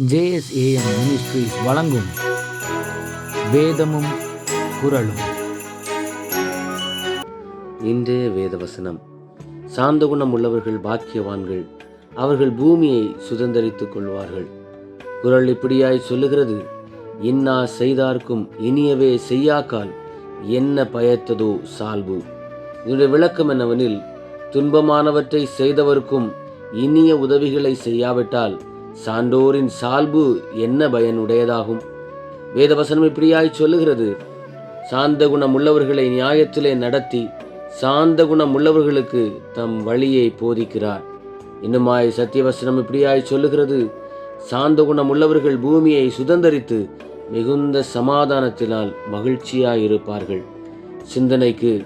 JSAM ministries வழங்கும் வேதமும் குரலும் இன்றைய வேதவசனம். சாந்த குணம் உள்ளவர்கள் பாக்கியவான்கள். அவர்கள் பூமியை சுதந்தரித்துக் கொள்வார்கள். குரல் இப்படியாய் சொல்லுகிறது இன்னா செய்தார்க்கும் இனியவே செய்யாக்கால் என்ன பயத்ததோ சால்பு? இதனுடைய விளக்கம் என்னவெனில் துன்பமானவற்றை செய்தவர்க்கும் இனிய உதவிகளை செய்யாவிட்டால் சான்றோரின் சால்பு என்ன பயனுடையதாகும்? வேதவசனம் இப்படியாய் சொல்லுகிறது. சாந்த குணம் உள்ளவர்களை நியாயத்திலே நடத்தி சாந்த குணம் உள்ளவர்களுக்கு தம் வழியை போதிக்கிறார். இன்னுமாய் சத்தியவசனம் இப்படியாய் சொல்லுகிறது. சாந்த குணம் உள்ளவர்கள் பூமியை சுதந்தரித்து மிகுந்த சமாதானத்தினால் மகிழ்ச்சியாய் இருப்பார்கள் சிந்தனைக்கு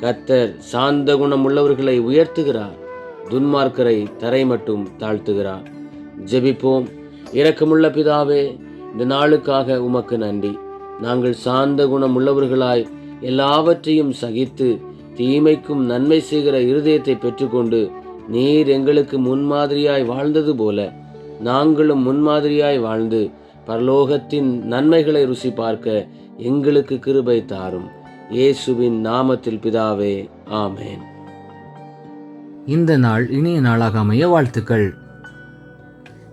கத்தர் சாந்த குணம் உள்ளவர்களை உயர்த்துகிறார். துன்மார்க்கரை தரை மட்டும் தாழ்த்துகிறார். ஜெபிப்போம். இரக்கமுள்ள பிதாவே இந்த நாளுக்காக உமக்கு நன்றி. நாங்கள் சாந்த குணம் உள்ளவர்களாய் எல்லாவற்றையும் சகித்து தீமைக்கும் நன்மை செய்கிற இருதயத்தை பெற்றுக்கொண்டு நீர் எங்களுக்கு முன்மாதிரியாய் வாழ்ந்தது போல நாங்களும் முன்மாதிரியாய் வாழ்ந்து பரலோகத்தின் நன்மைகளை ருசி பார்க்க எங்களுக்கு கிருபை தாரும். இயேசுவின் நாமத்தில் பிதாவே ஆமேன். இந்த நாள் இனிய நாளாக அமைய வாழ்த்துக்கள்.